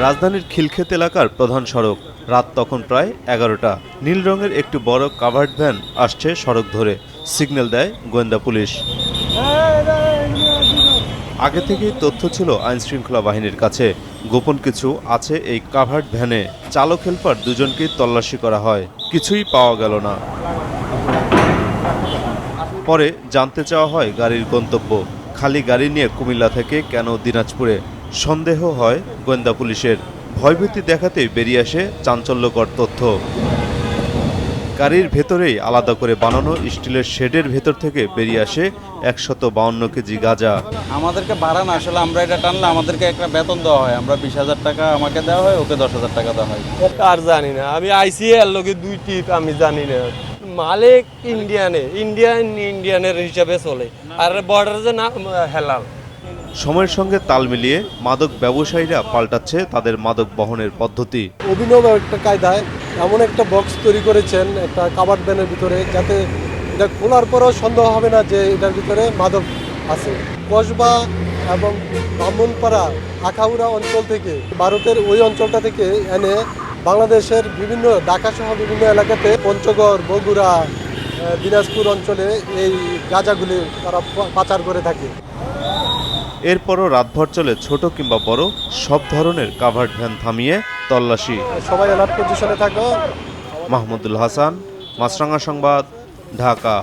রাজধানীর খিলক্ষেত এলাকার প্রধান সড়ক। রাত তখন প্রায় এগারোটা। নীল রঙের একটি বড় কাভার্ড ভ্যান আসছে সড়ক ধরে। সিগন্যাল দেয় গোয়েন্দা পুলিশ। আগে থেকেই তথ্য ছিল আইন শৃঙ্খলা বাহিনীর কাছে। গোপন কিছু আছে এই কাভার্ড ভ্যানে চালক হেলপার দুজনকেই তল্লাশি করা হয়। কিছুই পাওয়া গেল না। পরে জানতে চাওয়া হয় গাড়ির গন্তব্য। খালি গাড়ি নিয়ে কুমিল্লা থেকে কেন দিনাজপুরে? সন্দেহ হয় গোয়েন্দা পুলিশের। ভয়ভীতি দেখাতে বেরিয়ে আসে চাঞ্চল্যকর তথ্য। গাড়ির ভেতরেই আলাদা করে বানানো স্টিলের শেডের ভেতর থেকে বেরিয়ে আসে একশত বাউন্ন কেজি গাঁজা। আমাদেরকে বাড়ান আসলে আমরা এটা টানলে আমাদেরকে একটা বেতন দেওয়া হয়। আমরা বিশ হাজার টাকা আমাকে দেওয়া হয় ওকে দশ হাজার টাকা দেওয়া হয়। আর জানি না আমি আইসি এর লগে দুই টিপ আমি জানি না। মালিক ইন্ডিয়ানে ইন্ডিয়ান ইন্ডিয়ানের হিসাবে চলে। আর বর্ডার যে না হেলাল। সময়ের সঙ্গে তাল মিলিয়ে মাদক ব্যবসায়ীরা পাল্টাচ্ছে তাদের মাদক বহনের পদ্ধতি। অভিনব একটা কায়দায় এমন একটা বক্স তৈরি করেছেন একটা কাবার ব্যানের ভিতরে যাতে এটা খোলার পরেও সন্দেহ হবে না যে এটার ভিতরে মাদক আছে। কসবা এবং ব্রাহ্মণপাড়া, আখাউড়া অঞ্চল থেকে, ভারতের ওই অঞ্চলটা থেকে এনে বাংলাদেশের বিভিন্ন ঢাকা সহ বিভিন্ন এলাকাতে পঞ্চগড়, বগুড়া দিনাজপুর অঞ্চলে এই গাঁজাগুলি তারা পাচার করে থাকে। এরপরও রাতভর চলে ছোট কিংবা বড় সব ধরনের কাভার্ড ভ্যান থামিয়ে তল্লাশি। সবাই অ্যালার্ট পজিশনে থাকো। মাহমুদুল হাসান মাছরাঙ্গা সংবাদ ঢাকা।